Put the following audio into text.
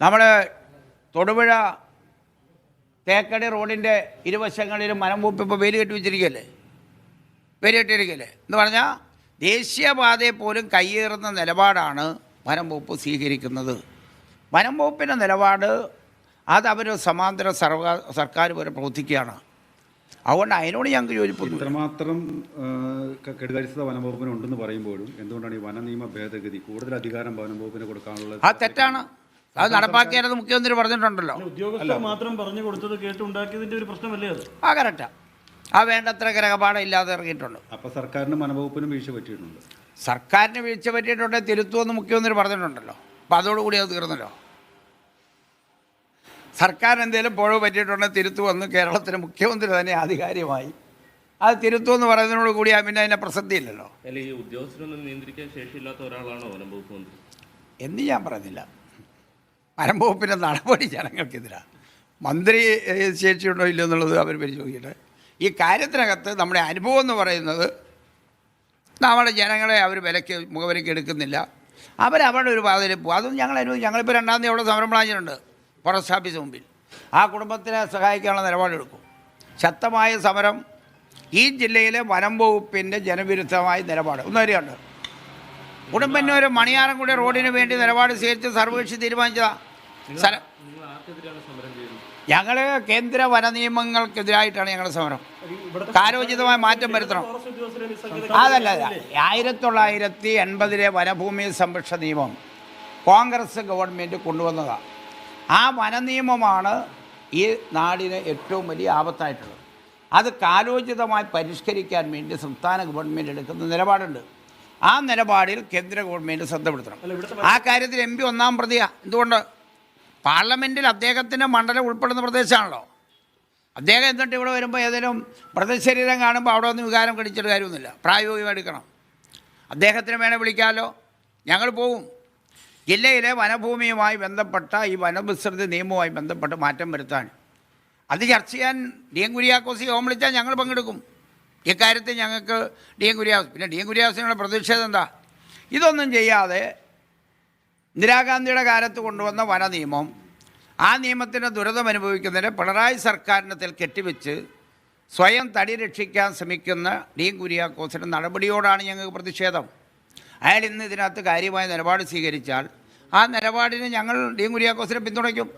നമ്മൾ തൊടുപുഴ തേക്കടി റോഡിന്റെ ഇരുവശങ്ങളിലും മരം പൂപ്പ് പേര് കെട്ടി വെച്ചിരിക്കല്ലേ? വേലി കെട്ടിയിരിക്കുകയല്ലേ എന്ന് പറഞ്ഞാൽ ദേശീയപാതയെ പോലും കയ്യേറുന്ന നിലപാടാണ് വനം വകുപ്പ് സ്വീകരിക്കുന്നത്. വനം വകുപ്പിന്റെ നിലപാട് അത് അവർ സമാന്തര സർവ സർക്കാർ വരെ പ്രവർത്തിക്കുകയാണ്. അതുകൊണ്ട് അതിനോട് ഞങ്ങൾക്ക് യോജിപ്പൊന്നും ഇത്രമാത്രം കെടുകാര്യസ്ഥത വനംവകുപ്പിന് ഉണ്ടെന്ന് പറയുമ്പോഴും എന്തുകൊണ്ടാണ് ഈ വന നിയമ ഭേദഗതി കൂടുതൽ അധികാരം വനംവകുപ്പിന് കൊടുക്കാനുള്ളത് ആ തെറ്റാണ്. അത് നടപ്പാക്കിയത് മുഖ്യമന്ത്രി പറഞ്ഞിട്ടുണ്ടല്ലോ. ഉദ്യോഗസ്ഥർ മാത്രം പറഞ്ഞു കൊടുത്തത് കേട്ടുണ്ടാക്കിയതിന്റെ ഒരു പ്രശ്നമല്ലേ അത്? ആ കറക്റ്റാ ആ. വേണ്ടത്ര ഗ്രഹപാഠം ഇല്ലാതെ ഇറങ്ങിയിട്ടുണ്ട്. അപ്പോൾ സർക്കാരിനും വനംവകുപ്പിനും വീഴ്ച പറ്റിയിട്ടുണ്ട്. സർക്കാരിന് വീഴ്ച പറ്റിയിട്ടുണ്ടെങ്കിൽ തിരുത്തുമെന്ന് മുഖ്യമന്ത്രി പറഞ്ഞിട്ടുണ്ടല്ലോ. അപ്പൊ അതോടുകൂടി അത് തീർന്നല്ലോ. സർക്കാർ എന്തെങ്കിലും പുഴവ് പറ്റിയിട്ടുണ്ടെങ്കിൽ തിരുത്തുമെന്ന് കേരളത്തിലെ മുഖ്യമന്ത്രി തന്നെ ആധികാരികമായി. അത് തിരുത്തുമെന്ന് പറയുന്നതിനോട് കൂടി പിന്നെ അതിന്റെ പ്രസക്തിയില്ലല്ലോ. അല്ല ഈ ഉദ്യോഗസ്ഥരൊന്നും നിയന്ത്രിക്കാൻ ശേഷിയില്ലാത്ത ഒരാളാണോ വനം വകുപ്പ് മന്ത്രി? എന്ന് ഞാൻ പറയുന്നില്ല. വനം നടപടി ജനങ്ങൾക്കെതിരാണ് മന്ത്രി ശേഷിയുണ്ടോ ഇല്ലയോ എന്നുള്ളത് അവർ പരിശോധിക്കട്ടെ. ഈ കാര്യത്തിനകത്ത് നമ്മുടെ അനുഭവം എന്ന് പറയുന്നത് നമ്മുടെ ജനങ്ങളെ അവർ വിലക്ക് മുഖവിലയ്ക്ക് എടുക്കുന്നില്ല. അവരവരുടെ ഒരു പാതയിൽ പോകും അതും ഞങ്ങൾ അനുഭവിക്കും ഞങ്ങളിപ്പോൾ രണ്ടാം തീയതി അവിടെ സമരം ഫോറസ്റ്റ് ഓഫീസ് മുമ്പിൽ. ആ കുടുംബത്തിനെ സഹായിക്കാനുള്ള നിലപാടെടുക്കും ശക്തമായ സമരം ഈ ജില്ലയിലെ വനം വകുപ്പിന്റെ ജനവിരുദ്ധമായ നിലപാട്. ഒന്നറിയുണ്ട് കുടുംബന്നൂർ മണിയാറൻകുടി റോഡിന് വേണ്ടി നിലപാട് സ്വീകരിച്ച് സർവകക്ഷി തീരുമാനിച്ചതാ. ഞങ്ങൾ കേന്ദ്ര വന നിയമങ്ങൾക്കെതിരായിട്ടാണ് ഞങ്ങളുടെ സമരം കാലോചിതമായ മാറ്റം വരുത്തണം. അതല്ല ആയിരത്തി തൊള്ളായിരത്തി എൺപതിലെ വനഭൂമി സംരക്ഷണ നിയമം കോൺഗ്രസ് ഗവൺമെന്റ് കൊണ്ടുവന്നതാണ് ആ വന നിയമമാണ് ഈ നാടിന് ഏറ്റവും വലിയ ആപത്തായിട്ടുള്ളത്. അത് കാലോചിതമായി പരിഷ്കരിക്കാൻ വേണ്ടി സംസ്ഥാന ഗവൺമെന്റ് എടുക്കുന്ന നിലപാടുണ്ട്. ആ നിലപാടിൽ കേന്ദ്ര ഗവൺമെന്റ് ശ്രദ്ധപ്പെടുത്തണം. ആ കാര്യത്തിൽ എം പി ഒന്നാം പ്രതിയാണ് എന്തുകൊണ്ട്? പാർലമെന്റിൽ അദ്ദേഹത്തിന്റെ മണ്ഡലം ഉൾപ്പെടുന്ന പ്രദേശമാണല്ലോ. അദ്ദേഹം എന്നിട്ട് ഇവിടെ വരുമ്പോൾ ഏതെങ്കിലും മൃതശരീരം കാണുമ്പോൾ അവിടെ ഒന്നും വികാരം കടിച്ചിട്ട് കാര്യമൊന്നുമില്ല. പ്രായോഗികം എടുക്കണം. അദ്ദേഹത്തിന് വേണേൽ വിളിക്കാമല്ലോ ഞങ്ങൾ പോവും. ജില്ലയിലെ വനഭൂമിയുമായി ബന്ധപ്പെട്ട ഈ വനവിസ്തൃതി നിയമവുമായി ബന്ധപ്പെട്ട് മാറ്റം വരുത്താൻ. അത് ചർച്ച ചെയ്യാൻ ഡി എൻ കുര്യാക്കോസ് യോഗം വിളിച്ചാൽ ഞങ്ങൾ പങ്കെടുക്കും. ഇക്കാര്യത്തിൽ ഞങ്ങൾക്ക് ഡി എൻ കുര്യാസ് പിന്നെ ഡി എൻ കുര്യാസിനുള്ള പ്രതിഷേധം എന്താ? ഇതൊന്നും ചെയ്യാതെ ഇന്ദിരാഗാന്ധിയുടെ കാലത്ത് കൊണ്ടുവന്ന വന നിയമം ആ നിയമത്തിന്റെ ദുരിതം അനുഭവിക്കുന്നതിന് പിണറായി സർക്കാരിനത്തിൽ കെട്ടിവെച്ച് സ്വയം തടി രക്ഷിക്കാൻ ശ്രമിക്കുന്ന ഡി കുര്യാക്കോസിന്റെ നടപടിയോടാണ് ഞങ്ങൾക്ക് പ്രതിഷേധം. അയാൾ ഇന്ന് ഇതിനകത്ത് കാര്യമായ നിലപാട് സ്വീകരിച്ചാൽ ആ നിലപാടിന് ഞങ്ങൾ ഡി കുര്യാക്കോസിനെ പിന്തുണയ്ക്കും.